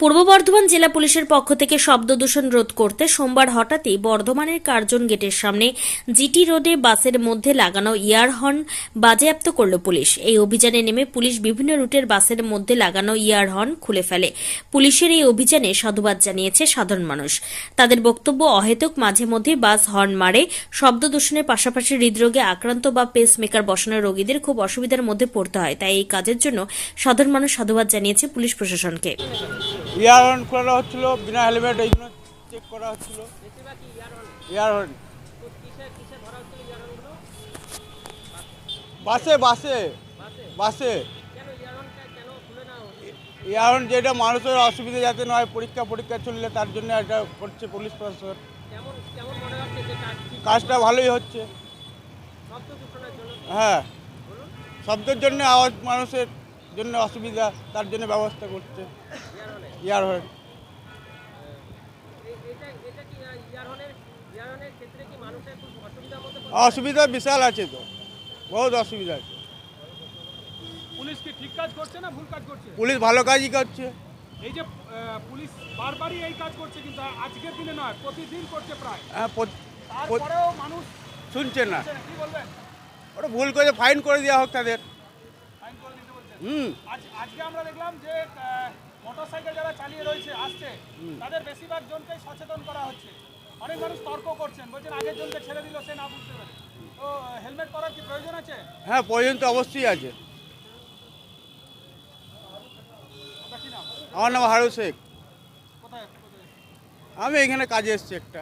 পূর্ব বর্ধমান জেলা পুলিশের পক্ষ থেকে শব্দ দূষণ রোধ করতে সোমবার হঠাৎই বর্ধমানের কার্জন গেটের সামনে জিটি রোডে বাসের মধ্যে লাগানো ইয়ারহর্ন বাজেয়াপ্ত করল পুলিশ। এই অভিযানে নেমে পুলিশ বিভিন্ন রুটের বাসের মধ্যে লাগানো ইয়ারহর্ন খুলে ফেলে। পুলিশের এই অভিযানে সাধুবাদ জানিয়েছে সাধারণ মানুষ। তাদের বক্তব্য অহেতুক, মাঝে মধ্যে বাস হর্ন মারে। শব্দ দূষণের পাশাপাশি হৃদরোগে আক্রান্ত বা পেস মেকার বসানো রোগীদের খুব অসুবিধার মধ্যে পড়তে হয়। তাই এই কাজের জন্য সাধারণ মানুষ সাধুবাদ জানিয়েছে পুলিশ প্রশাসনকে। ইয়ার হর্ন করা হচ্ছিল, বিনা হেলমেট এইগুলো চেক করা হচ্ছিল। ইয়ার হর্ন। বাসে বাসে বাসে। ইয়ার হর্ন যেটা মানুষের অসুবিধা যাতে নয়, পরীক্ষা পরীক্ষা চললে তার জন্য এটা করছে পুলিশ প্রশাসন। কাজটা ভালোই হচ্ছে। হ্যাঁ শব্দের জন্য আওয়াজ মানুষের জন্য অসুবিধা, তার জন্য ব্যবস্থা করছে। ইয়ার হর্ন অসুবিধা বিশাল আছে তো বহুত অসুবিধা আছে। পুলিশ কি ঠিক কাজ করছে না ভুল কাজ করছে? পুলিশ ভালো কাজই করছে। এই যে পুলিশ বারবারই এই কাজ করছে কিন্তু আজকের দিনে নয় প্রতিদিন করছে প্রায়। হ্যাঁ তারপরেও মানুষ শুনছে না। কি বলবেন? ওরা ভুল করে ফাইন করে দেওয়া হোক তাদের। ফাইন করে দিতে বলছেন। হুম। আজ আজকে আমরা দেখলাম যে তাদের বেশিরভাগ জনকেই সচেতন করা হচ্ছে। অনেক মানুষ তর্ক করছেন বলছেন আগের জনকে ছেড়ে দিল সে না বুঝতে পারে। তো হেলমেট পরার কি প্রয়োজন আছে? হ্যাঁ প্রয়োজন তো অবশ্যই আছে। আমার নাম হারু শেখ। কোথায় কোথায়? আমি এখানে কাজে এসছি একটা।